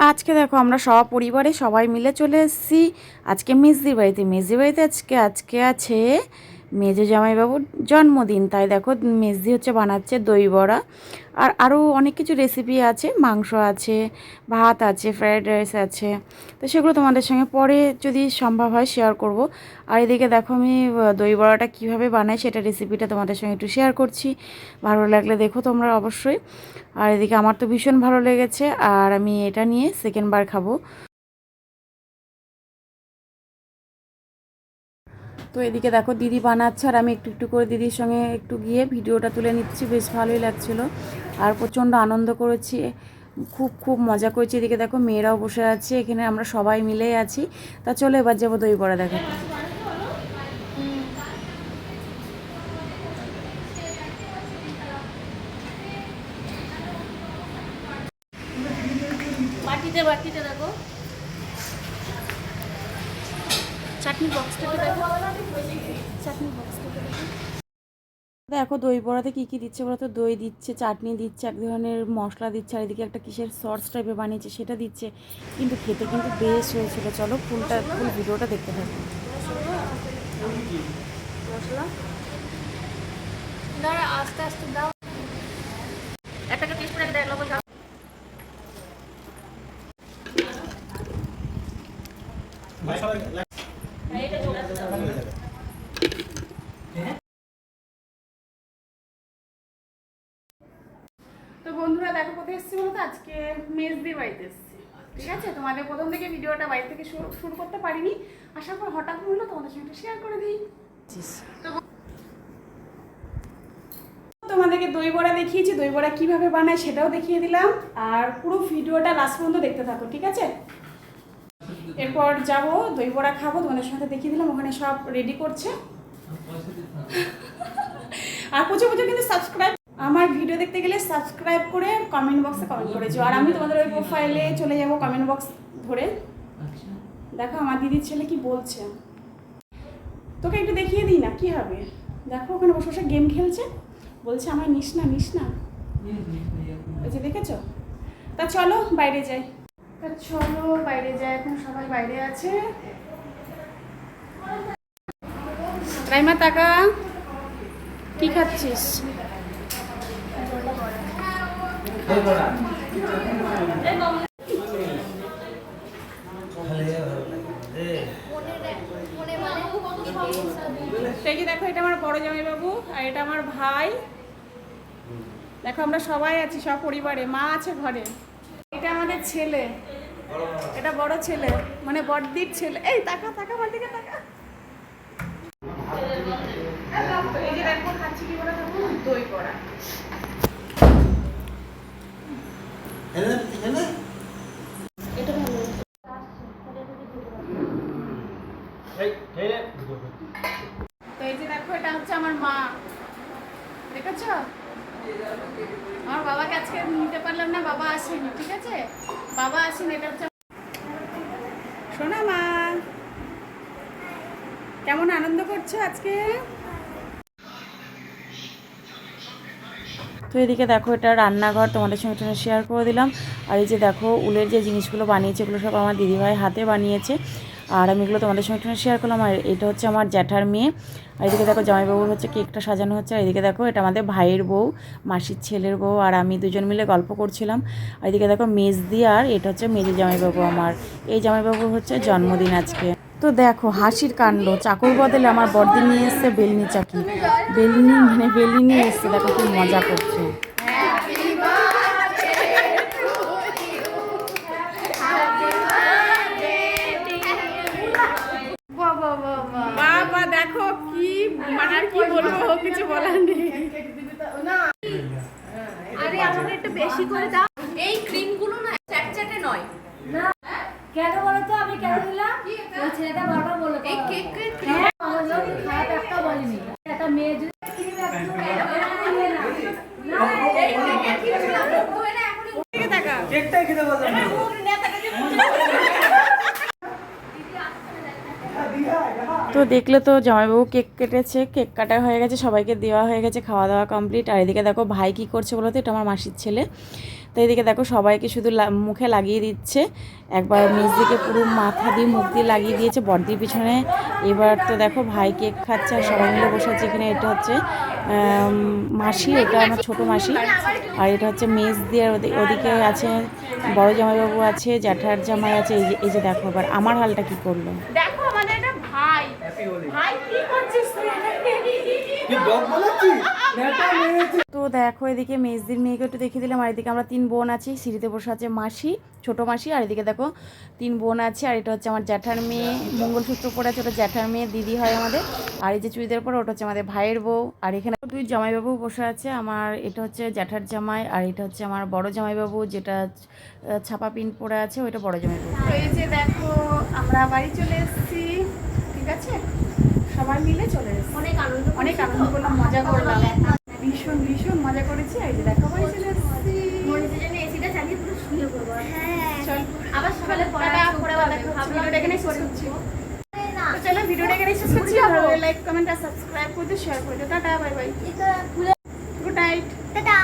আজকে দেখো আমরা সব পরিবারে সবাই মিলে চলে এসেছি। আজকে মেজদির বাড়িতে। মেজদির বাড়িতে আজকে আজকে আছে মেজো জামাইবাবুর জন্মদিন। তাই দেখো, মেজদি হচ্ছে বানাচ্ছে দই বড়া। আর আরও অনেক কিছু রেসিপি আছে, মাংস আছে, ভাত আছে ফ্রায়েড রাইস আছে। তো সেগুলো তোমাদের সঙ্গে পরে যদি সম্ভব হয় শেয়ার করব। আর এদিকে দেখো, আমি দই বড়াটা কীভাবে বানাই সেটা রেসিপিটা তোমাদের সঙ্গে একটু শেয়ার করছি। ভালো লাগলে দেখো তোমরা অবশ্যই। আর এদিকে আমার তো ভীষণ ভালো লেগেছে, আর আমি এটা নিয়ে সেকেন্ড বার খাব। তো এদিকে দেখো দিদি বানাচ্ছে আর আমি একটু একটু করে দিদির সঙ্গে একটু গিয়ে ভিডিওটা তুলে নিচ্ছি, বেশ ভালোই লাগছিল। আর প্রচণ্ড আনন্দ করেছি, খুব খুব মজা করেছি। এদিকে দেখো মেয়েরাও বসে আছে, এখানে আমরা সবাই মিলেই আছি। তা চলো এবার যাব দই বড়া দেখো। বাটিতে বাটিতে দেখো। চাটনি বক্সটাকে দেখো। চাটনি বক্সটাকে দেখো। দেখো দই বড়াতে কী কী দিচ্ছে? বলো তো দই দিচ্ছে চাটনি দিচ্ছে এক ধরনের মশলা দিচ্ছে আর এদিকে একটা কিসের সস টাইপের বানিয়েছে সেটা দিচ্ছে। কিন্তু খেতে কিন্তু বেশ হয়েছিল। চলো ফুলটা ফুল ভিডিওটা দেখতে থাকো। মশলা দাঁড়া আস্তে আস্তে দাও। একটাকে টেস্ট করে দেখ লবণ দাও দেখো কোথায় এসেছি বলতো আজকে মেজদির বাড়িতে এসেছি। ঠিক আছে? তোমাদের প্রথম থেকে ভিডিওটা বাড়ি থেকে শুরু করতে পারিনি। আসার পর হঠাৎ মনে হলো তোমাদের সঙ্গে শেয়ার করে দিই। তোমাদেরকে দই বড়া দেখিয়েছি। দই বড়া কীভাবে বানায় সেটাও দেখিয়ে দিলাম। আর পুরো ভিডিওটা লাস্ট পর্যন্ত দেখতে থাকো, ঠিক আছে? এরপর যাব, দই বড়া খাব, তোমাদের সাথে দেখিয়ে দিলাম। ওখানে সব রেডি করছে। আর প্রচুর প্রচুর কিন্তু সাবস্ক্রাইব আমার ভিডিও দেখতে গেলে সাবস্ক্রাইব করে কমেন্ট বক্সে কমেন্ট করেছ। আর আমি তোমাদের ওই প্রোফাইলে চলে যাব কমেন্ট বক্স ধরে। দেখো আমার দিদির ছেলে কি বলছে। তোকে একটু দেখিয়ে দিই না কি হবে? দেখো ওখানে বসে বসে গেম খেলছে। বলছে আমার নিস না নিস না। ওই যে দেখেছ? তা চলো বাইরে যাই। তা চলো বাইরে যাই এখন সবাই বাইরে আছে। রাইমা টাকা কি খাচ্ছিস? এই যে দেখো এটা আমার বড় জামাইবাবু আর এটা আমার ভাই। দেখো, আমরা সবাই আছি, সব পরিবারে। মা আছে ঘরে। এটা আমাদের ছেলে। এটা বড় ছেলে মানে বড়দির ছেলে। এই, তাকা তাকা, আমার দিকে তাকা। দই করা এটা ভালো তো এই যে দেখো এটা হচ্ছে আমার মা। দেখেছ? আমার বাবাকে আজকে নিতে পারলাম না, বাবা আসেনি, ঠিক আছে? বাবা আসেনি, এটা হচ্ছে মা। কেমন আনন্দ করছ আজকে? তো এদিকে দেখো, এটা রান্নাঘর, তোমাদের সঙ্গে একটু শেয়ার করে দিলাম। আর এই যে দেখো, উলের যে জিনিসগুলো বানিয়েছে, এগুলো সব আমার দিদিভাই হাতে বানিয়েছে। আর আমি এগুলো তোমাদের সঙ্গে একটু শেয়ার করলাম। আর এটা হচ্ছে আমার জ্যাঠার মেয়ে। আর এদিকে দেখো জামাইবাবুর হচ্ছে কেকটা সাজানো হচ্ছে। আর এদিকে দেখো এটা আমাদের ভাইয়ের বউ, মাসির ছেলের বউ। আর আমি দুজন মিলে গল্প করছিলাম। আর এদিকে দেখো মেজদি আর এটা হচ্ছে মেজে জামাইবাবু আমার। এই জামাইবাবুর হচ্ছে জন্মদিন আজকে। তো দেখো হাসির কাণ্ড। চাকুর বদলে আমার বড়দিন নিয়ে এসছে বেলনি চাকি। বেলনি মানে বেলনি নিয়ে এসছে। দেখো খুব মজা করছে বাবা দেখো কি মানে আর কি বলব? কিছু বলার নেই। আরে আমাকে একটু বেশি করে দাও। এই ক্রিমগুলো না চ্যাটচ্যাটে নয়। কেন বলো তো? আমি কেন দিলাম? ছেলেটা বারবার বলল। এই কেক কেক হ্যাঁ আমার লোক খারাপ একটা বলেনি একটা মেয়ে যদি দিকে তাকা তো দেখলে তো জামাইবাবু কেক কেটেছে, কেক কাটা হয়ে গেছে, সবাইকে দেওয়া হয়ে গেছে খাওয়া দাওয়া কমপ্লিট আর এদিকে দেখো ভাই কী করছে বলো তো? এটা আমার মাসির ছেলে। তো এদিকে দেখো সবাইকে শুধু মুখে লাগিয়ে দিচ্ছে। একবার মেজদিকে পুরো মাথা দিয়ে মুখ দিয়ে লাগিয়ে দিয়েছে, বর্দির পিছনে। এবার তো দেখো ভাই কেক খাচ্ছে আর সবাই মিলে বসে আছে এখানে। এটা হচ্ছে মাসি, এটা আমার ছোট মাসি। আর এটা হচ্ছে মেজ দিয়ে ওদিকে আছে, বড় জামাইবাবু আছে, জ্যাঠার জামাই আছে। এই যে এই যে দেখো এবার আমার হালটা কি করল দেখো আমাদের একটা ভাই ভাই কি করছিস তুই তো দেখো এদিকে মেজদির মেয়েকে একটু দেখিয়ে দিলাম আর এদিকে আমরা তিন বোন আছি। সিঁড়িতে বসে আছে মাসি ছোট মাসি আর এদিকে দেখো তিন বোন আছে আর এটা হচ্ছে আমার জ্যাঠার মেয়ে মঙ্গলসূত্র পরে আছে ওটা জ্যাঠার মেয়ে দিদি হয় আমাদের। আর এই যে চুড়িদার পরে ওটা হচ্ছে আমাদের ভাইয়ের বউ। আর এখানে দুই জামাইবাবু বসে আছে আমার এটা হচ্ছে জ্যাঠার জামাই আর এটা হচ্ছে আমার বড় জামাইবাবু যেটা ছাপা পিন পরে আছে ওইটা বড় জামাইবাবু। তো এই যে দেখো আমরা বাড়ি চলে এসেছি। ঠিক আছে? সবাই মিলে চলে এসেছি। অনেক আনন্দ অনেক আনন্দ করলাম মজা করলাম। ভীষণ ভীষণ মজা করেছি। আর যে দেখো বাড়ি চলে এসেছি। হ্যাঁ চল। আবার হবে। দেখা ভিডিওটা এখানে শেষ করছি। ভালো লাইক কমেন্ট আর সাবস্ক্রাইব করে দিও। শেয়ার করে দিও tata bye bye good night tata.